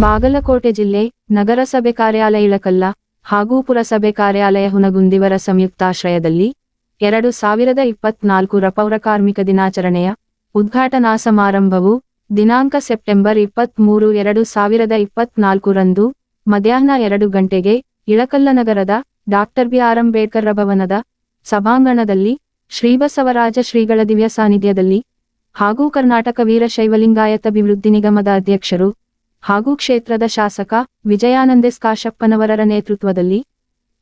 ಬಾಗಲಕೋಟೆ ಜಿಲ್ಲೆ ನಗರಸಭೆ ಕಾರ್ಯಾಲಯ ಇಳಕಲ್ಲ ಹಾಗೂ ಪುರಸಭೆ ಕಾರ್ಯಾಲಯ ಹುನಗುಂದಿವರ ಸಂಯುಕ್ತಾಶ್ರಯದಲ್ಲಿ ಎರಡು ಸಾವಿರದ ಇಪ್ಪತ್ನಾಲ್ಕರ ಪೌರಕಾರ್ಮಿಕ ದಿನಾಚರಣೆಯ ಉದ್ಘಾಟನಾ ಸಮಾರಂಭವು ದಿನಾಂಕ ಸೆಪ್ಟೆಂಬರ್ ಇಪ್ಪತ್ಮೂರು ಎರಡು ಸಾವಿರದ ಇಪ್ಪತ್ನಾಲ್ಕರಂದು ಮಧ್ಯಾಹ್ನ ಎರಡು ಗಂಟೆಗೆ ಇಳಕಲ್ಲ ನಗರದ ಡಾಕ್ಟರ್ ಬಿ ಆರ್ ಅಂಬೇಡ್ಕರ್ ಭವನದ ಸಭಾಂಗಣದಲ್ಲಿ ಶ್ರೀಬಸವರಾಜ ಶ್ರೀಗಳ ದಿವ್ಯ ಸಾನ್ನಿಧ್ಯದಲ್ಲಿ ಹಾಗೂ ಕರ್ನಾಟಕ ವೀರಶೈವಲಿಂಗಾಯತ ಅಭಿವೃದ್ಧಿ ನಿಗಮದ ಅಧ್ಯಕ್ಷರು ಹಾಗೂ ಕ್ಷೇತ್ರದ ಶಾಸಕ ವಿಜಯಾನಂದೆಸ್ ಕಾಶಪ್ಪನವರರ ನೇತೃತ್ವದಲ್ಲಿ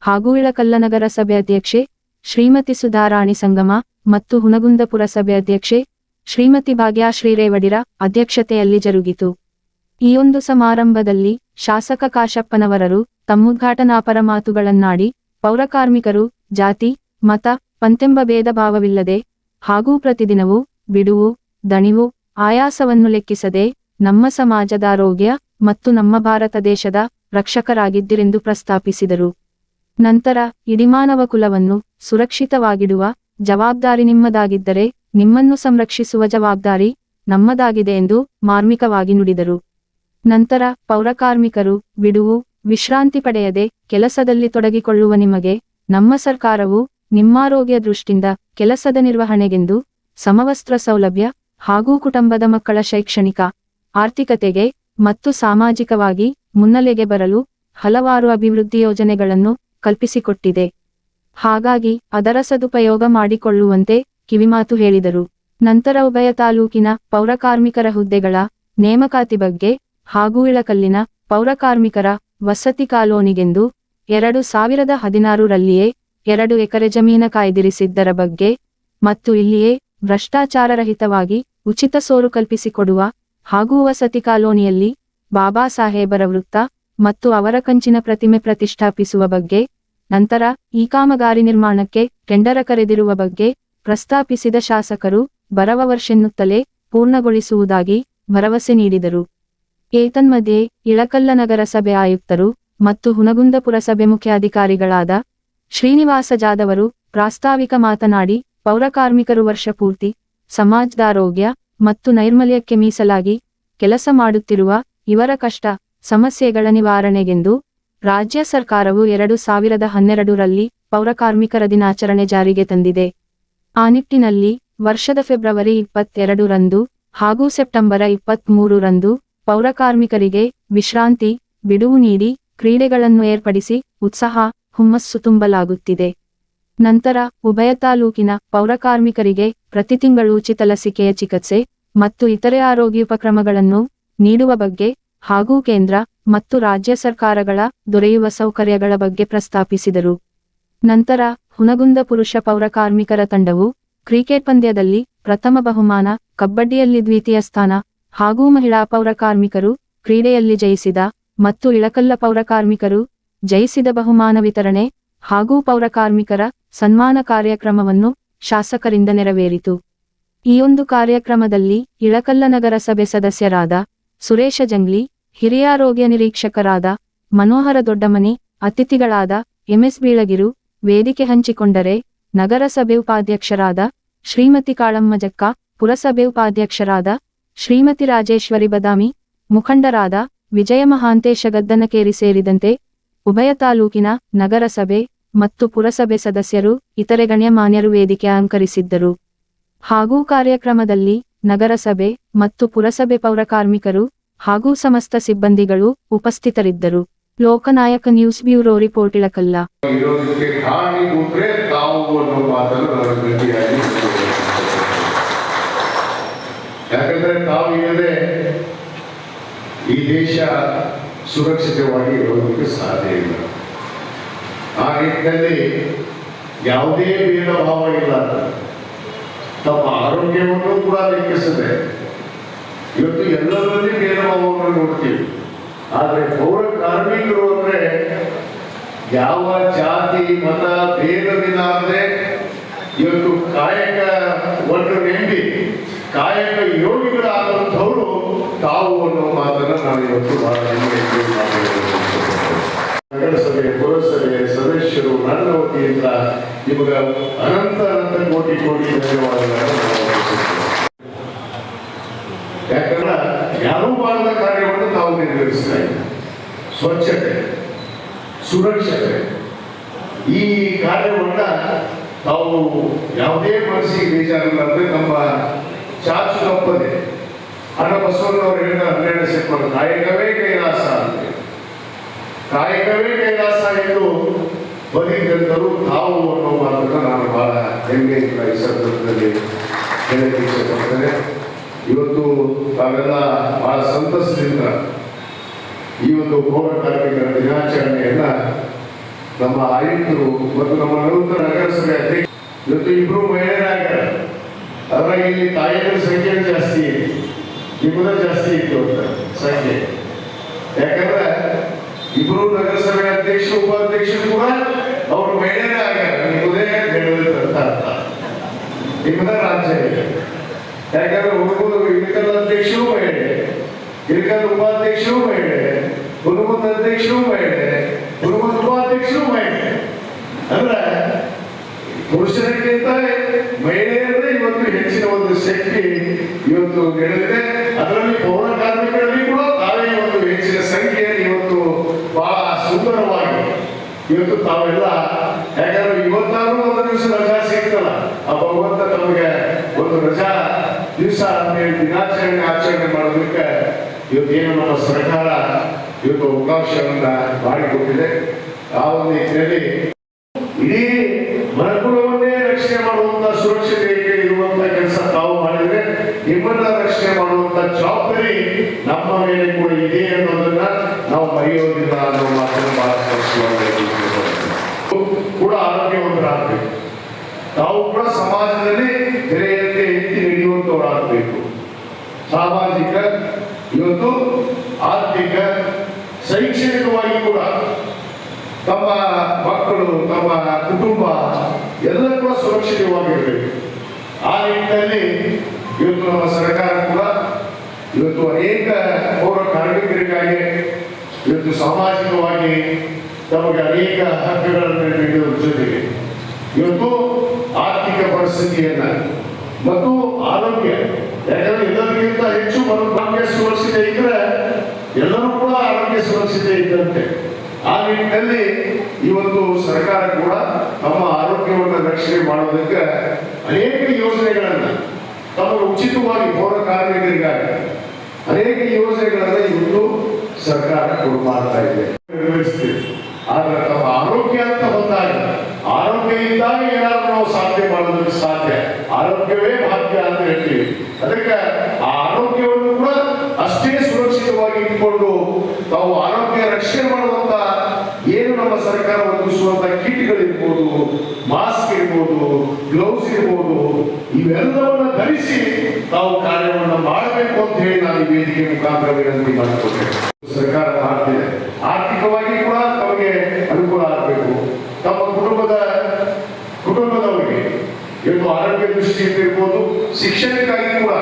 ಹಾಗೂ ಇಳಕಲ್ಲ ನಗರ ಸಭೆ ಅಧ್ಯಕ್ಷೆ ಶ್ರೀಮತಿ ಸುಧಾರಾಣಿ ಸಂಗಮ ಮತ್ತು ಹುನಗುಂದ ಪುರಸಭೆ ಅಧ್ಯಕ್ಷೆ ಶ್ರೀಮತಿ ಭಾಗ್ಯಾಶ್ರೀ ರೇವಡಿರ ಅಧ್ಯಕ್ಷತೆಯಲ್ಲಿ ಜರುಗಿತು. ಈ ಒಂದು ಸಮಾರಂಭದಲ್ಲಿ ಶಾಸಕ ಕಾಶಪ್ಪನವರರು ತಮ್ಮುದ್ಘಾಟನಾಪರ ಮಾತುಗಳನ್ನಾಡಿ ಪೌರಕಾರ್ಮಿಕರು ಜಾತಿ, ಮತ, ಪಂತೆಂಬ ಭೇದ ಭಾವವಿಲ್ಲದೆ ಹಾಗೂ ಪ್ರತಿದಿನವೂ ಬಿಡುವು, ದಣಿವು, ಆಯಾಸವನ್ನು ಲೆಕ್ಕಿಸದೆ ನಮ್ಮ ಸಮಾಜದ ಆರೋಗ್ಯ ಮತ್ತು ನಮ್ಮ ಭಾರತ ದೇಶದ ರಕ್ಷಕರಾಗಿದ್ದಿರೆಂದು ಪ್ರಸ್ತಾಪಿಸಿದರು. ನಂತರ ಇಡಿಮಾನವ ಕುಲವನ್ನು ಸುರಕ್ಷಿತವಾಗಿಡುವ ಜವಾಬ್ದಾರಿ ನಿಮ್ಮದಾಗಿದ್ದರೆ ನಿಮ್ಮನ್ನು ಸಂರಕ್ಷಿಸುವ ಜವಾಬ್ದಾರಿ ನಮ್ಮದಾಗಿದೆ ಎಂದು ಮಾರ್ಮಿಕವಾಗಿ ನುಡಿದರು. ನಂತರ ಪೌರಕಾರ್ಮಿಕರು ಬಿಡುವು, ವಿಶ್ರಾಂತಿ ಪಡೆಯದೆ ಕೆಲಸದಲ್ಲಿ ತೊಡಗಿಕೊಳ್ಳುವ ನಿಮಗೆ, ನಮ್ಮ ಸರ್ಕಾರವು ನಿಮ್ಮಾರೋಗ್ಯ ದೃಷ್ಟಿಯಿಂದ ಕೆಲಸದ ನಿರ್ವಹಣೆಗೆಂದು ಸಮವಸ್ತ್ರ ಸೌಲಭ್ಯ ಹಾಗೂ ಕುಟುಂಬದ ಮಕ್ಕಳ ಶೈಕ್ಷಣಿಕ ಆರ್ಥಿಕತೆಗೆ ಮತ್ತು ಸಾಮಾಜಿಕವಾಗಿ ಮುನ್ನಲೆಗೆ ಬರಲು ಹಲವಾರು ಅಭಿವೃದ್ಧಿ ಯೋಜನೆಗಳನ್ನು ಕಲ್ಪಿಸಿಕೊಟ್ಟಿದೆ. ಹಾಗಾಗಿ ಅದರ ಸದುಪಯೋಗ ಮಾಡಿಕೊಳ್ಳುವಂತೆ ಕಿವಿಮಾತು ಹೇಳಿದರು. ನಂತರ ಉಭಯ ತಾಲೂಕಿನ ಪೌರಕಾರ್ಮಿಕರ ಹುದ್ದೆಗಳ ನೇಮಕಾತಿ ಬಗ್ಗೆ ಹಾಗೂ ಇಳಕಲ್ಲಿನ ಪೌರಕಾರ್ಮಿಕರ ವಸತಿ ಕಾಲೋನಿಗೆಂದು ಎರಡು ಸಾವಿರದ ಹದಿನಾರರಲ್ಲಿಯೇ ಎರಡು ಎಕರೆ ಜಮೀನ ಕಾಯ್ದಿರಿಸಿದ್ದರ ಬಗ್ಗೆ ಮತ್ತು ಇಲ್ಲಿಯೇ ಭ್ರಷ್ಟಾಚಾರರಹಿತವಾಗಿ ಉಚಿತ ಸೋರು ಕಲ್ಪಿಸಿಕೊಡುವ ಹಾಗೂ ವಸತಿ ಕಾಲೋನಿಯಲ್ಲಿ ಬಾಬಾ ಸಾಹೇಬರ ವೃತ್ತ ಮತ್ತು ಅವರ ಕಂಚಿನ ಪ್ರತಿಮೆ ಪ್ರತಿಷ್ಠಾಪಿಸುವ ಬಗ್ಗೆ, ನಂತರ ಈ ಕಾಮಗಾರಿ ನಿರ್ಮಾಣಕ್ಕೆ ಟೆಂಡರ ಕರೆದಿರುವ ಬಗ್ಗೆ ಪ್ರಸ್ತಾಪಿಸಿದ ಶಾಸಕರು ಬರವ ವರ್ಷೆನ್ನುತ್ತಲೇ ಪೂರ್ಣಗೊಳಿಸುವುದಾಗಿ ಭರವಸೆ ನೀಡಿದರು. ಏತನ್ಮಧ್ಯೆ ಇಳಕಲ್ಲ ನಗರಸಭೆ ಆಯುಕ್ತರು ಮತ್ತು ಹುನಗುಂದ ಪುರಸಭೆ ಮುಖ್ಯಾಧಿಕಾರಿಗಳಾದ ಶ್ರೀನಿವಾಸ ಜಾದವರು ಪ್ರಾಸ್ತಾವಿಕ ಮಾತನಾಡಿ, ಪೌರಕಾರ್ಮಿಕರು ವರ್ಷಪೂರ್ತಿ ಸಮಾಜದಾರೋಗ್ಯ ಮತ್ತು ನೈರ್ಮಲ್ಯಕ್ಕೆ ಮೀಸಲಾಗಿ ಕೆಲಸ ಮಾಡುತ್ತಿರುವ ಇವರ ಕಷ್ಟ, ಸಮಸ್ಯೆಗಳ ನಿವಾರಣೆಗೆಂದು ರಾಜ್ಯ ಸರ್ಕಾರವು ಎರಡು ಸಾವಿರದ ಹನ್ನೆರಡರಲ್ಲಿ ಪೌರಕಾರ್ಮಿಕರ ದಿನಾಚರಣೆ ಜಾರಿಗೆ ತಂದಿದೆ. ಆ ನಿಟ್ಟಿನಲ್ಲಿ ವರ್ಷದ ಫೆಬ್ರವರಿ ಇಪ್ಪತ್ತೆರಡರಂದು ಹಾಗೂ ಸೆಪ್ಟೆಂಬರ ರಂದು ಪೌರಕಾರ್ಮಿಕರಿಗೆ ವಿಶ್ರಾಂತಿ, ಬಿಡುವು ನೀಡಿ ಕ್ರೀಡೆಗಳನ್ನು ಏರ್ಪಡಿಸಿ ಉತ್ಸಾಹ, ಹುಮ್ಮಸ್ಸು ತುಂಬಲಾಗುತ್ತಿದೆ. ನಂತರ ಉಭಯ ತಾಲೂಕಿನ ಪೌರಕಾರ್ಮಿಕರಿಗೆ ಪ್ರತಿ ತಿಂಗಳು ಉಚಿತ ಲಸಿಕೆಯ ಚಿಕಿತ್ಸೆ ಮತ್ತು ಇತರೆ ಆರೋಗ್ಯ ಉಪಕ್ರಮಗಳನ್ನು ನೀಡುವ ಬಗ್ಗೆ ಹಾಗೂ ಕೇಂದ್ರ ಮತ್ತು ರಾಜ್ಯ ಸರ್ಕಾರಗಳ ದೊರೆಯುವ ಸೌಕರ್ಯಗಳ ಬಗ್ಗೆ ಪ್ರಸ್ತಾಪಿಸಿದರು. ನಂತರ ಹುನಗುಂದ ಪುರುಷ ಪೌರಕಾರ್ಮಿಕರ ತಂಡವು ಕ್ರಿಕೆಟ್ ಪಂದ್ಯದಲ್ಲಿ ಪ್ರಥಮ ಬಹುಮಾನ ಕಬಡ್ಡಿಯಲ್ಲಿ ದ್ವಿತೀಯ ಸ್ಥಾನ ಹಾಗೂ ಮಹಿಳಾ ಪೌರಕಾರ್ಮಿಕರು ಕ್ರೀಡೆಯಲ್ಲಿ ಜಯಿಸಿದ ಮತ್ತು ಇಳಕಲ್ಲ ಪೌರಕಾರ್ಮಿಕರು ಜಯಿಸಿದ ಬಹುಮಾನ ವಿತರಣೆ ಹಾಗೂ ಪೌರಕಾರ್ಮಿಕರ ಸನ್ಮಾನ ಕಾರ್ಯಕ್ರಮವನ್ನು ಶಾಸಕರಿಂದ ನೆರವೇರಿತು. ಈ ಒಂದು ಕಾರ್ಯಕ್ರಮದಲ್ಲಿ ಇಳಕಲ್ಲ ನಗರಸಭೆ ಸದಸ್ಯರಾದ ಸುರೇಶ ಜಂಗ್ಲಿ, ಹಿರಿಯ ಆರೋಗ್ಯ ನಿರೀಕ್ಷಕರಾದ ಮನೋಹರ ದೊಡ್ಡಮನಿ, ಅತಿಥಿಗಳಾದ ಎಂಎಸ್ ಬೀಳಗಿರು, ವೇದಿಕೆ ಹಂಚಿಕೊಂಡರೆ ನಗರಸಭೆ ಉಪಾಧ್ಯಕ್ಷರಾದ ಶ್ರೀಮತಿ ಕಾಳಮ್ಮಜಕ್ಕ, ಪುರಸಭೆ ಉಪಾಧ್ಯಕ್ಷರಾದ ಶ್ರೀಮತಿ ರಾಜೇಶ್ವರಿ ಬದಾಮಿ, ಮುಖಂಡರಾದ ವಿಜಯ ಮಹಾಂತೇಶ ಗದ್ದನಕೇರಿ ಸೇರಿದಂತೆ ಉಭಯ ತಾಲೂಕಿನ ನಗರಸಭೆ ಮತ್ತು ಪುರಸಭೆ ಸದಸ್ಯರು, ಇತರೆ ಗಣ್ಯಮಾನ್ಯರು ವೇದಿಕೆ ಅಲಂಕರಿಸಿದ್ದರು. ಹಾಗೂ ಕಾರ್ಯಕ್ರಮದಲ್ಲಿ ನಗರಸಭೆ ಮತ್ತು ಪುರಸಭೆ ಪೌರಕಾರ್ಮಿಕರು ಹಾಗೂ ಸಮಸ್ತ ಸಿಬ್ಬಂದಿಗಳು ಉಪಸ್ಥಿತರಿದ್ದರು. ಲೋಕನಾಯಕ ನ್ಯೂಸ್ ಬ್ಯೂರೋ ರಿಪೋರ್ಟ್ ಇಳಕಲ್ಲ. ಯಾಕಂದ್ರೆ ತಾವು ಈ ದೇಶ ಸುರಕ್ಷಿತವಾಗಿ ಇರೋದಕ್ಕೆ ಸಾಧ್ಯ ಇಲ್ಲ. ಆ ನಿಟ್ಟಿನಲ್ಲಿ ಯಾವುದೇ ಭೇದ ಭಾವ ಇಲ್ಲ. ತಮ್ಮ ಆರೋಗ್ಯವನ್ನು ಕೂಡ ಲೆಕ್ಕಿಸದೆ ಇವತ್ತು ಎಲ್ಲರಲ್ಲಿ ಭೇದ ಭಾವವನ್ನು ನೋಡ್ತೀವಿ. ಆದರೆ ಪೌರ ಕಾರ್ಮಿಕರು ಅಂದ್ರೆ ಯಾವ ಜಾತಿ, ಮತ ಭೇದವಿಲ್ಲಾದ್ರೆ ಇವತ್ತು ಕಾಯಕ ಒಟ್ಟು ನೆಂಬಿ ಕಾಯಕ ಯೋಗಿಗಳಾದಂಥವರು ತಾವು ಅನ್ನೋ ಮಾತನ್ನ ನಾನು ಇವತ್ತು ಬಹಳ. ನಗರಸಭೆ, ಪುರಸಭೆ ಸದಸ್ಯರು, ನನ್ನ ವತಿಯಿಂದ ನಿಮಗೆ ಅನಂತ ಅನಂತ ಕೋಟಿ ಕೋಟಿ ಧನ್ಯವಾದಗಳನ್ನು. ಯಾಕಂದ್ರೆ ಯಾರೂ ಮಾಡದ ಕಾರ್ಯವನ್ನು ತಾವು ನಿರ್ವಹಿಸ್ತಾ ಸ್ವಚ್ಛತೆ, ಸುರಕ್ಷತೆ, ಈ ಕಾರ್ಯವನ್ನ ತಾವು ಯಾವುದೇ ಮನಸ್ಸಿಗೆ ಬೇಜಾರಿಲ್ಲದೆ ನಮ್ಮ ಚಾಚು ತಪ್ಪದೆ ಹಣ ಬಸವಣ್ಣವರಿಂದ ನಿರ್ಣಯಿಸಿಕೊಂಡು ಕಾಯಕವೇ ಕೈಲಾಸ ಅಂತ. ಕಾಯಕವೇ ಕೈಲಾಸ ಎಂದು ಬದುಕಿದಂತರು ತಾವು ಅನ್ನೋ ಮಾತ್ರ ನಾನು ಬಹಳ ಹೆಮ್ಮೆಯಿಂದ ಈ ಸಂದರ್ಭದಲ್ಲಿ ಹೇಳಕ್ಕೆ ಇಷ್ಟಪಡ್ತೇನೆ ಇವತ್ತು ತಾವೆಲ್ಲ ಬಹಳ ಸಂತಸದಿಂದ ಈ ಒಂದು ಕಾರ್ಮಿಕರ ದಿನಾಚರಣೆಯನ್ನ ನಮ್ಮ ಆಯುಕ್ತರು ಮತ್ತು ನಮ್ಮ ನೂತನ ನಗರಸಭೆ ಅಧ್ಯಕ್ಷ ಇವತ್ತು ಇಬ್ಬರು ಮಹಿಳೆಯರಾಗ ಅದ್ರಾಗ ಇಲ್ಲಿ ತಾಯಿಯರ ಸಂಖ್ಯೆ ಜಾಸ್ತಿ ಇದೆ. ನಿಮ್ಮದ ಜಾಸ್ತಿ ಇತ್ತು ಅಂತ, ಸಂಖ್ಯೆ. ಯಾಕಂದ್ರೆ ಇಬ್ಬರು ನಗರಸಭೆ ಅಧ್ಯಕ್ಷ ಉಪಾಧ್ಯಕ್ಷರು ಕೂಡ ಅವರು ಮಹಿಳೆಯರೇ ಆಗ್ಯಾರ. ನಿಮ್ಮದೇ ಅಂತ ಅರ್ಥ ನಿಮ್ಮದ ರಾಜ್ಯ ಯಾಕಂದ್ರೆ ಹುಡುಗರು ಇಳಕಲ್ ಅಧ್ಯಕ್ಷರು ಮಹಿಳೆ ಇಳಕಲ್ ಉಪಾಧ್ಯಕ್ಷರು ಮಹಿಳೆ ಹುಡುಗದ ಅಧ್ಯಕ್ಷರು ಮಹಿಳೆ ಹುಡುಗದ ಉಪಾಧ್ಯಕ್ಷರು ಮಹಿಳೆ ಅಂದ್ರೆ ಪುರುಷರಿಗಿಂತ ಮಹಿಳೆಯರೇ ಇವತ್ತು ಹೆಚ್ಚಿನ ಒಂದು ಶಕ್ತಿ ಇವತ್ತು ನಡೆದಿದೆ ಅದರಲ್ಲಿ ಪೌರ ಕಾರ್ಮಿಕರಲ್ಲಿ ಕೂಡ ತಾವೇ ಒಂದು ಹೆಚ್ಚಿನ ಸಂಖ್ಯೆಯಲ್ಲಿ ಇವತ್ತು ಬಹಳ ಸುಂದರವಾಗಿ ಇವತ್ತು ತಾವೆಲ್ಲ, ಯಾಕಂದ್ರೆ ಇವತ್ತಾದ್ರೂ ಒಂದು ದಿವಸ ರಜಾ ಸಿಗ್ತಲ್ಲ. ಆ ಭಗವಂತ ತಮಗೆ ಒಂದು ರಜಾ ದಿವಸ ದಿನಾಚರಣೆ ಆಚರಣೆ ಮಾಡೋದಕ್ಕೆ ಇವತ್ತೇನು ನಮ್ಮ ಸರ್ಕಾರ ಇವತ್ತು ಅವಕಾಶವನ್ನ ಮಾಡಿಕೊಟ್ಟಿದೆ. ಆ ಒಂದು ನಿಟ್ಟಿನಲ್ಲಿ ಇಡೀ ಮನಕುಲವನ್ನೇ ರಕ್ಷಣೆ ಮಾಡುವಂತ ಸುರಕ್ಷತೆಗೆ ನಿಮ್ಮನ್ನ ರಕ್ಷಣೆ ಮಾಡುವಂತ ಜವಾಬ್ದಾರಿ ನಮ್ಮ ಮೇಲೆ ಕೂಡ ಇದೆ ಅನ್ನೋದನ್ನ ನಾವು ಮರೆಯೋದಿಲ್ಲ ಅನ್ನೋ ಮಾತನ್ನು ಬಹಳ. ಕೂಡ ಆರೋಗ್ಯವಂತರಾಗಬೇಕು. ತಾವು ಕೂಡ ಸಮಾಜದಲ್ಲಿ ತೆರೆಯಂತೆ ಎತ್ತಿ ಹಿಡಿಯುವಂತವರಾಗಬೇಕು ಸಾಮಾಜಿಕ, ಇವತ್ತು ಆರ್ಥಿಕ, ಶೈಕ್ಷಣಿಕವಾಗಿ ಕೂಡ ತಮ್ಮ ಮಕ್ಕಳು, ತಮ್ಮ ಕುಟುಂಬ ಎಲ್ಲ ಕೂಡ ಸುರಕ್ಷಿತವಾಗಿರಬೇಕು. ಆ ನಿಟ್ಟಿನಲ್ಲಿ ಇವತ್ತು ನಮ್ಮ ಸರ್ಕಾರ ಕೂಡ ಇವತ್ತು ಅನೇಕ ಪೌರ ಕಾರ್ಮಿಕರಿಗಾಗಿ ಇವತ್ತು ಸಾಮಾಜಿಕವಾಗಿ ತಮಗೆ ಅನೇಕ ಹಕ್ಕುಗಳನ್ನು ನೀಡುವ ಜೊತೆಗೆ ಇವತ್ತು ಆರ್ಥಿಕ ಪರಿಸ್ಥಿತಿಯನ್ನ ಮತ್ತು ಆರೋಗ್ಯ, ಯಾಕಂದ್ರೆ ಎಲ್ಲರಿಗಿಂತ ಹೆಚ್ಚು ಮನುಷ್ಯ ಸುರಕ್ಷತೆ ಇದ್ರೆ ಎಲ್ಲರೂ ಕೂಡ ಆರೋಗ್ಯ ಸುರಕ್ಷತೆ ಇದ್ದಂತೆ. ಆ ನಿಟ್ಟಿನಲ್ಲಿ ಇವತ್ತು ಸರ್ಕಾರ ಕೂಡ ತಮ್ಮ ಆರೋಗ್ಯವನ್ನು ರಕ್ಷಣೆ ಮಾಡೋದಕ್ಕೆ ಅನೇಕ ಯೋಜನೆಗಳನ್ನ ತಮಗೆ ಉಚಿತವಾಗಿ ಪೌರ ಕಾರ್ಮಿಕರಿಗಾಗಿ ಅನೇಕ ಯೋಜನೆಗಳನ್ನ ಇವತ್ತು ಸರ್ಕಾರ ಮಾಡ್ತಾ ಇದೆ. ಆದ್ರೆ ತಮ್ಮ ಆರೋಗ್ಯ ಅಂತ ಬಂದಾಗ ಆರೋಗ್ಯ ಇದ್ದಾಗ ಏನಾದ್ರು ನಾವು ಸಾಧ್ಯ ಮಾಡೋದಕ್ಕೆ ಸಾಧ್ಯ. ಆರೋಗ್ಯವೇ ಭಾಗ್ಯ ಅಂತ ಹೇಳ್ತೀವಿ. ಅದಕ್ಕೆ ಆ ಆರೋಗ್ಯವನ್ನು ಕೂಡ ಅಷ್ಟೇ ಸುರಕ್ಷಿತವಾಗಿ ಇಟ್ಕೊಂಡು ತಾವು ಆರೋಗ್ಯ ರಕ್ಷಣೆ ಮಾಡುವಂತ ಏನು ನಮ್ಮ ಸರ್ಕಾರ ಒದಗಿಸುವಂತ ಕಿಟ್ಗಳಿರ್ಬೋದು ಮಾಸ್ಕ್ ಇರ್ಬೋದು ಗ್ಲೌಸ್ ಇರ್ಬೋದು, ಇವೆಲ್ಲವನ್ನ ಧರಿಸಿ ತಾವು ಕಾರ್ಯವನ್ನು ಮಾಡಬೇಕು ಅಂತ ಹೇಳಿ ನಾನು ವೇದಿಕೆ ಮುಖಾಂತರ ವಿನಂತಿ ಮಾಡಿಕೊಟ್ಟೆ. ಸರ್ಕಾರ ಮಾಡ್ತಿದೆ. ಆರ್ಥಿಕವಾಗಿ ಕೂಡ ತಮಗೆ ಅನುಕೂಲ ಆಗಬೇಕು. ತಮ್ಮ ಕುಟುಂಬದ, ಕುಟುಂಬದವರಿಗೆ ಇವತ್ತು ಆರೋಗ್ಯ ದೃಷ್ಟಿಯಿಂದ ಇರ್ಬೋದು, ಶಿಕ್ಷಣಕ್ಕಾಗಿ ಕೂಡ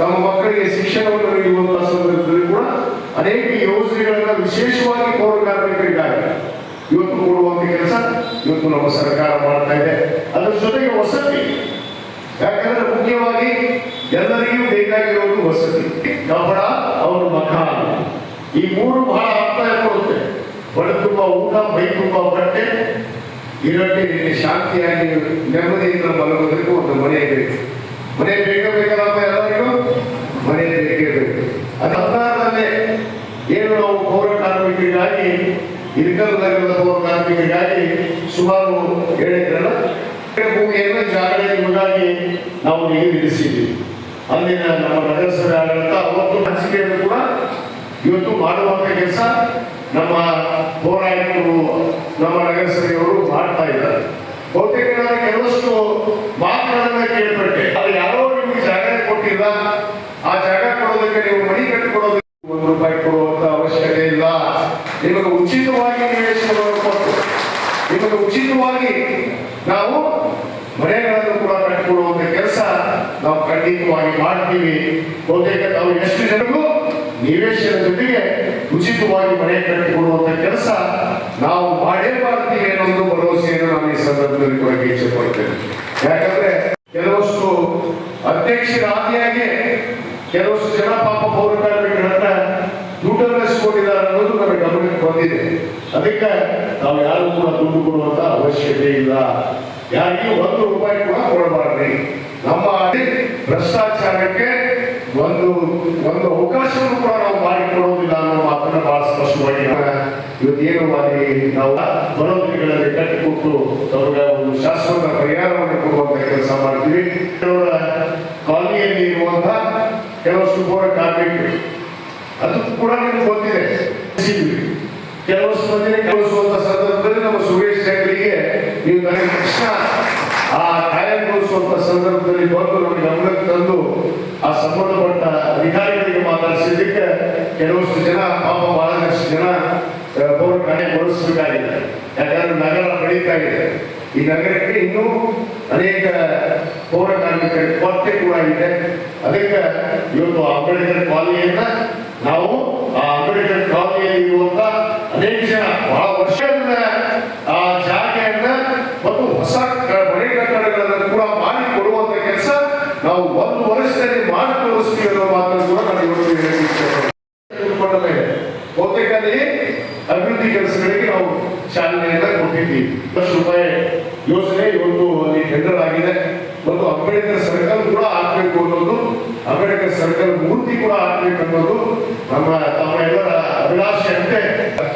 ತಮ್ಮ ಮಕ್ಕಳಿಗೆ ಶಿಕ್ಷಣವನ್ನು ನೀಡುವಂತಹ ಸಂದರ್ಭದಲ್ಲಿ ಕೂಡ ಅನೇಕ ಯೋಜನೆಗಳನ್ನ ವಿಶೇಷವಾಗಿ ಪೌರ ಕಾರ್ಮಿಕರಿಗಾಗಿ ಇವತ್ತು ಕೊಡುವಂತ ಕೆಲಸ ಇವತ್ತು ನಮ್ಮ ಸರ್ಕಾರ ಮಾಡ್ತಾ ಇದೆ. ಅದರ ಜೊತೆಗೆ ವಸತಿ. ಯಾಕಂದ್ರೆ ಮುಖ್ಯವಾಗಿ ಎಲ್ಲರಿಗೂ ಬೇಕಾಗಿರೋದು ವಸತಿ. ಕಪಡ ಅವರ ಮಕಾನ ಈ ಮೂರು ಬಹಳ ಅರ್ಥ ಕೊಡುತ್ತೆ ಬಡ ತುಂಬ ಊಟ ಬೈ ತುಂಬ ಬಟ್ಟೆ. ಇರಲಿ ಶಾಂತಿಯಾಗಿ, ನೆಮ್ಮದಿಯಿಂದ ಮಲಗೋದಕ್ಕೆ ಒಂದು ಮನೆ ಬೇಕು. ಮನೆ ಬೇಕೇ ಎಲ್ಲರಿಗೂ ಮನೆ ಬೇಕೇ ಬೇಕು. ಅದು ಏನು ನಾವು ಪೌರ ಕಾರ್ಮಿಕರಿಗಾಗಿ ಪೌರ ಕಾರ್ಮಿಕರಿಗಾಗಿ ಸುಮಾರು ಹೇಳಿದ್ರಲ್ಲ ಭೂಮಿಯನ್ನು ಜಾಗದ ನಿಮಗಾಗಿ ನಾವು ನಿಗದಿಸಿದ್ದೀವಿ ಅಲ್ಲಿನ ನಮ್ಮ ನಗರಸಭೆ ಆಡಳಿತ ಅವತ್ತು ಹಂಚಿಕೆಯನ್ನು ಕೂಡ ಇವತ್ತು ಮಾಡುವಂತ ಕೆಲಸ ನಮ್ಮ ಹೋರಾಟರು ನಮ್ಮ ನಗರಸಭೆಯವರು ಮಾಡ್ತಾ ಇದ್ದಾರೆ. ಬಹುತೇಕ ನಾನು ಕೆಲವಷ್ಟು ಮಾತುಗಳನ್ನ ಕೇಳ್ಪಟ್ಟೆ. ಅದು ಯಾರೋ ನಿಮ್ಗೆ ಜಾಗ ಕೊಟ್ಟಿಲ್ಲ. ಆ ಜಾಗ ಕೊಡೋದಕ್ಕೆ ನೀವು ಮನೆ ಕಟ್ಟಿಕೊಡೋದಕ್ಕೆ ಒಂದು ರೂಪಾಯಿ ನಿಮಗೆ ಉಚಿತವಾಗಿ ನಿವೇಶನವನ್ನು ಕೊಟ್ಟು, ನಿಮಗೆ ಉಚಿತವಾಗಿ ನಾವು ಮನೆಗಳನ್ನು ಕೂಡ ಕಟ್ಟಿಕೊಳ್ಳುವಂತ ಕೆಲಸ ನಾವು ಖಂಡಿತವಾಗಿ ಮಾಡ್ತೀವಿ. ಬಹುತೇಕ ನಾವು ಎಷ್ಟು ಜನರಿಗೂ ನಿವೇಶನ ಜೊತೆಗೆ ಉಚಿತವಾಗಿ ಮನೆ ಕಟ್ಟಿಕೊಡುವಂತ ಕೆಲಸ ನಾವು ಮಾಡೇ ಮಾಡ್ತೀವಿ ಅನ್ನೋದು ಭರವಸೆಯನ್ನು ನಾನು ಈ ಸಂದರ್ಭದಲ್ಲಿ ಕೊಡಕ್ಕೆ ಇಚ್ಛೆ ಯಾಕಂದ್ರೆ ಕೆಲವಷ್ಟು ಅಧ್ಯಕ್ಷರಾದಿಯಾಗಿ ಕೆಲವಷ್ಟು ಜನ ಪಾಪ ಪೌರ ಕಾರ್ಮಿಕರ ಹತ್ರ ದುಡ್ಡನ್ನ ಇಸ್ಕೊಂಡಿದ್ದಾರೆ ಅನ್ನೋದು ನಮಗೆ ಗಮನಕ್ಕೆ ಬಂದಿದೆ ಅದಕ್ಕೆ ನಾವು ಯಾರು ಕೂಡ ದುಡ್ಡು ಕೊಡುವಂತ ಅವಶ್ಯಕತೆ ಇಲ್ಲ. ಯಾರಿಗೂ ಒಂದು ರೂಪಾಯಿ ಕೂಡ ಕೊಡಬಾರ್ದು. ನಮ್ಮ ಭ್ರಷ್ಟಾಚಾರಕ್ಕೆ ಒಂದು ಒಂದು ಅವಕಾಶವನ್ನು ಕೂಡ ನಾವು ಮಾಡಿಕೊಡೋದಿಲ್ಲ ಅನ್ನೋ ಮಾತನ್ನ ಬಹಳ ಸ್ಪಷ್ಟವಾಗಿ ಇವತ್ತೇನು ಮಾಡಿ ನಾವು ಬರೋದಿಗಳಲ್ಲಿ ಕಟ್ಟಿ ಕಟ್ಟಿಕೊಟ್ಟು ಅವ್ರಿಗೆ ಒಂದು ಶಾಶ್ವತ ಪರಿಹಾರವನ್ನು ಕೊಡುವಂತ ಕೆಲಸ ಮಾಡ್ತೀವಿ. ಕೆಲವರ ಕಾಲನಿಯಲ್ಲಿ ಇರುವಂತಹ ಕೆಲವಷ್ಟು ಪೌರ ಕಾರ್ಮಿಕರು, ಅದು ಕೂಡ ನಿಮ್ಗೆ ಗೊತ್ತಿದೆ ಕೆಲವಷ್ಟು ಮಂದಿನ ಕಳಿಸುವಂತ ಸಂದರ್ಭದಲ್ಲಿ ನಮ್ಮ ಸುರೇಶ್ ಹೆಗ್ಗಳಿಗೆ ನೀವು ನನಗೆ ತಕ್ಷಣ ಆ ಕಾಯಂಗೊಳಿಸುವಂತ ಸಂದರ್ಭದಲ್ಲಿ ಬಂದು ನಮ್ಮ ಗಮನಕ್ಕೆ ತಂದು ಆ ಸಂಬಂಧಪಟ್ಟ ಅಧಿಕಾರಿಗಳಿಗೆ ಮಾತಾಡಿಸಿದ್ದಕ್ಕೆ ಕೆಲವಷ್ಟು ಜನ, ಪಾಪ ಬಹಳಷ್ಟು ಜನ ಪೌರ ಕಾರ್ಯಗೊಳಿಸಬೇಕಾಗಿದೆ ಯಾಕಂದ್ರೆ ನಗರ ಇದೆ. ಈ ನಗರಕ್ಕೆ ಇನ್ನೂ ಅನೇಕ ಪೌರ ಕಾರ್ಮಿಕರ ಕೊರತೆ ಕೂಡ ಇದೆ. ಅದಕ್ಕೆ ಇವತ್ತು ಅಂಬೇಡ್ಕರ್ ಕಾಲನಿಯನ್ನ ನಾವು ಆ ಅಂಬೇಡ್ಕರ್ ಕಾಲನಿಯಲ್ಲಿ ಇರುವಂತ ಅನೇಕ ಜನ ಬಹಳ ವರ್ಷಗಳ ಆ ಜಾಗೆಯನ್ನ ಮತ್ತು ಹೊಸ ಕ- ಮನೆ ಕಟ್ಟಡಗಳನ್ನು ಕೂಡ ಮಾಡಿ ಕೊಡುವಂತ ಕೆಲಸ ನಾವು ಒಂದು ವರ್ಷದಲ್ಲಿ ಮಾಡಿ ತೋರಿಸ್ತೀವಿ ಅನ್ನೋ ಮಾತನ್ನು ಕೂಡ ನಾನು ಇವತ್ತು ಹೇಳಲಿಕ್ಕೆ ಇಷ್ಟಪಡ್ತೀನಿ. ತಿಳ್ಕೊಂಡ ಮೇಲೆ ಬಹುತೇಕ ಅಲ್ಲಿ ಅಭಿವೃದ್ಧಿ ಕೆಲಸಗಳಿಗೆ ನಾವು ಚಾಲನೆಯನ್ನ ಕೊಟ್ಟಿದ್ದೀವಿ ಲಕ್ಷ ರೂಪಾಯಿ ಯೋಜನೆ ಇವತ್ತು ಅಲ್ಲಿ ಟೆಂಡರ್ ಆಗಿದೆ ಮತ್ತು ಅಂಬೇಡ್ಕರ್ ಸರ್ಕಲ್ ಕೂಡ ಆಗ್ಬೇಕು ಅನ್ನೋದು ಅಂಬೇಡ್ಕರ್ ಸರ್ಕಲ್ ಮೂರ್ತಿ ಕೂಡ ಆಗ್ಬೇಕು ಅನ್ನೋದು ನಮ್ಮ ತಮ್ಮ ಎಲ್ಲರ ಅಭಿಲಾಷೆ ಅಂತೆ.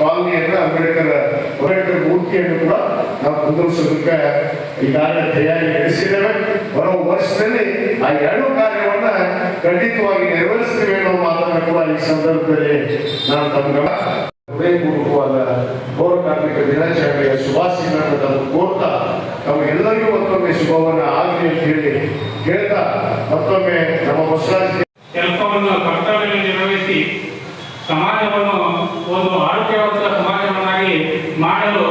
ಕಾಲನಿಯನ್ನ ಅಂಬೇಡ್ಕರ್ ಅಂಬೇಡ್ಕರ್ ಮೂರ್ತಿಯನ್ನು ಕೂಡ ನಾವು ಈ ಈಗಾಗಲೇ ತಯಾರಿ ನಡೆಸಿದ್ದೇವೆ. ಬರೋ ವರ್ಷದಲ್ಲಿ ಆ ಎರಡು ಕಾರ್ಯವನ್ನ ಖಂಡಿತವಾಗಿ ನೆರವೇರಿಸ್ತೀವಿ ಅನ್ನೋ ಮಾತನ್ನ ಕೂಡ ಈ ಸಂದರ್ಭದಲ್ಲಿ ನಾನು ತಮ್ಮ ಹೃದಯಪೂರ್ವಕವಾದ ಪೌರ ಕಾರ್ಮಿಕ ದಿನಾಚರಣೆಯ ಶುಭಾಶಯಗಳನ್ನು ತಮ್ಮ ಕೋರ್ತಾ ತಮಗೆಲ್ಲರಿಗೂ ಮತ್ತೊಮ್ಮೆ ಶುಭವನ್ನ ಆಗಲಿ ಅಂತ ಹೇಳಿ ಕೇಳ್ತಾ ಮತ್ತೊಮ್ಮೆ ನಮ್ಮ ಬಸವರಾಜ್ ಸಮಾಜವನ್ನು ಒಂದು ಆರೋಗ್ಯವಂತ ಸಮಾಜವನ್ನಾಗಿ ಮಾಡಲು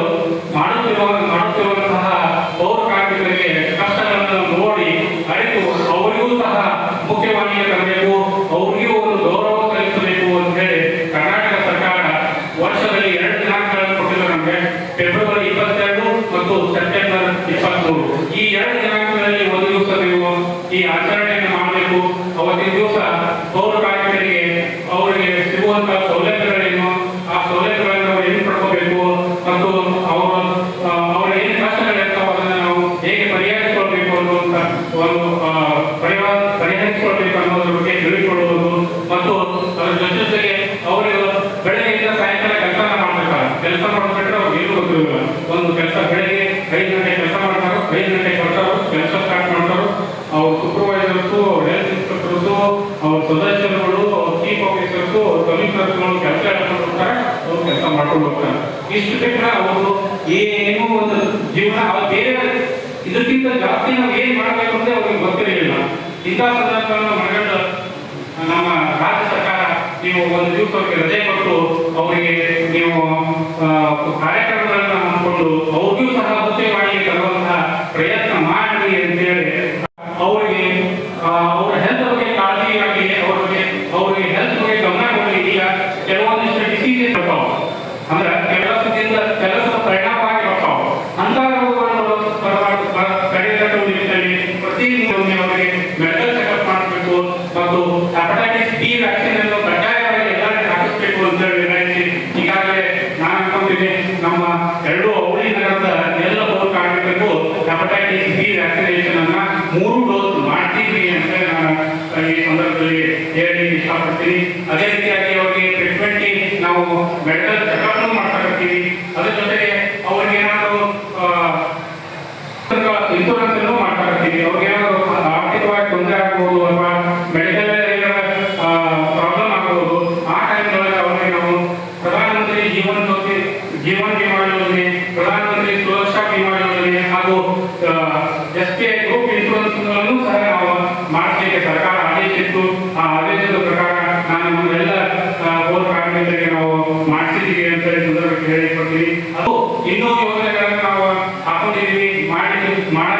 ಮಾಡುತ್ತಿರುವ ಮಾಡುತ್ತಿರುವಂತಹ ಪೌರ ಕಾರ್ಮಿಕರಿಗೆ ಕಷ್ಟಗಳನ್ನು ನೋಡಿ ಅರಿತು ಅವರಿಗೂ ಸಹ ಮುಖ್ಯವಾಹಿನಿಗೆ ತರಬೇಕು ಅವರಿಗೂ ಒಂದು ಗೌರವ ಸಲ್ಲಿಸಬೇಕು ಅಂತ ಹೇಳಿ ಕರ್ನಾಟಕ ಸರ್ಕಾರ ವರ್ಷದಲ್ಲಿ ಎರಡು ದಿನಾಂಕಗಳನ್ನು ಕೊಟ್ಟಿಲ್ಲ ನಮಗೆ ಫೆಬ್ರವರಿ ಇಪ್ಪತ್ತೆರಡು ಮತ್ತು ಸೆಪ್ಟೆಂಬರ್ ಇಪ್ಪತ್ಮೂರು ಈ ಎರಡು ದಿನಾಂಕಗಳಲ್ಲಿ ಒಂದು ದಿವಸ ನೀವು ಈ ಆಚರಣೆಯನ್ನು ಮಾಡಬೇಕು ಅವತ್ತಿನ ದಿವಸ ಪೌರ ಕಾರ್ಮಿಕರಿಗೆ ಅವರಿಗೆ ಸಿಗುವಂತಹ ಸೌಲಭ್ಯಗಳೇನು ಆ ಸೌಲಭ್ಯಗಳನ್ನು ಅವರು ಏನು ಪಡ್ಕೋಬೇಕು ಮತ್ತು ಅವರು ಆ, ಅವರ ಏನು ಕಷ್ಟಗಳಿರ್ತಾವ ಅದನ್ನು ನಾವು ಹೇಗೆ ಪರಿಹರಿಸಿಕೊಳ್ಬೇಕು ಅನ್ನುವಂಥ ಒಂದು ಆ, ಪರಿಹಾರ ಪರಿಹರಿಸಿಕೊಳ್ಬೇಕು ಅನ್ನೋದ್ರ ಬಗ್ಗೆ ತಿಳಿದುಕೊಳ್ಳುವುದು ಮತ್ತು ಅದರ ಜೊತೆ ಜೊತೆಗೆ ಅವರು ಬೆಳಗ್ಗೆಯಿಂದ ಸಾಯಂಕಾಲ ಕೆಲಸ ಮಾಡ್ತಾರೆ ಕೆಲಸ ಮಾಡ್ಬಿಟ್ರೆ ಅವ್ರಿಗೆ ಏನು ಗೊತ್ತಿರೋದಿಲ್ಲ ಒಂದು ಕೆಲಸ ಬೆಳಗ್ಗೆ ಐದು ಗಂಟೆ ಕೆಲಸ ಮಾಡ್ತಾರೆ ಐದು ಗಂಟೆ ಬರ್ತಾರೋ ಕೆಲಸ ಸ್ಟಾರ್ಟ್ ಮಾಡ್ತಾರೋ ಅವ್ರ ಸೂಪರ್ವೈಸರ್ಸು ಹೆಲ್ತ್ ಇನ್ಸ್ಪೆಕ್ಟರ್ಸು ಅವ್ರ ಸದಸ್ಯರುಗಳು ಅವ್ರ ಚೀಫ್ ಆಫೀಸರ್ಸು ಅವ್ರ ಕಮಿಷನರ್ಸ್ಗಳು ಕೆಲಸ ಹೇಳ್ಕೊಂಡು ಹೋಗ್ತಾರೆ ಅವ್ರು ಕೆಲಸ ಮಾಡ್ಕೊಂಡು ಹೋಗ್ತಾರೆ ಇಷ್ಟು ಅವರು ಏನೂ ಒಂದು ಜೀವನ ಅವ್ರು ಬೇರೆ ಇದಕ್ಕಿಂತ ಜಾಸ್ತಿ ನಾವು ಏನ್ ಮಾಡಬೇಕು ಅಂತ ಅವ್ರಿಗೆ ಗೊತ್ತಿರಲಿಲ್ಲ. ಇಂಥ ಸಂದರ್ಭಗಳನ್ನು ಮನೆಗಳು ನಮ್ಮ ರಾಜ್ಯ ಸರ್ಕಾರ ನೀವು ಒಂದು ದಿವಸ ರಜೆ ಕೊಟ್ಟು ಅವರಿಗೆ ನೀವು ಕಾರ್ಯಕ್ರಮಗಳನ್ನು ಹಮ್ಮಿಕೊಂಡು ಅವ್ರಿಗೂ ಸಹ ಮುಖ್ಯವಾಗಿ ತರುವಂತಹ ಪ್ರಯತ್ನ ಮಾಡಿ ಅಂತೇಳಿ ಇನ್ನೂ ಯೋಜನೆಗಳನ್ನು ನಾವು ಹಾಕೊಂಡಿದ್ದೀವಿ ಮಾಡಿ ಮಾಡಕತ್ತೀವಿ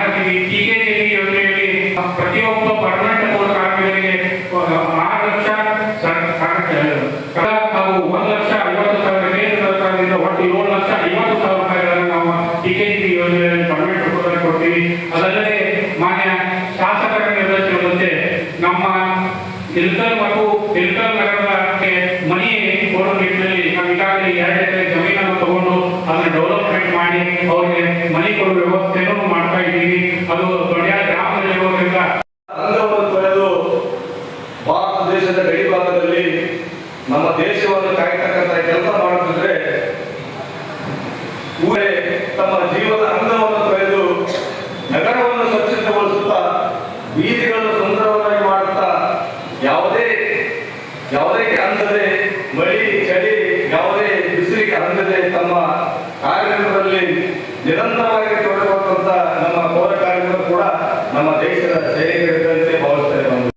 ಮನೆ ಕೊಡುವ ವ್ಯವಸ್ಥೆನೂ ಮಾಡ್ತಾ ಇದ್ದೀವಿ. ಅದು ದೊಡ್ಡ ಹೋರಾಟಕ್ಕೆ ನಮ್ಮ ಪೌರ ಕಾರ್ಮಿಕರು ಕೂಡ ನಮ್ಮ ದೇಶದ ಸೇವೆ ಭಾವಿಸ್ತಾರೆ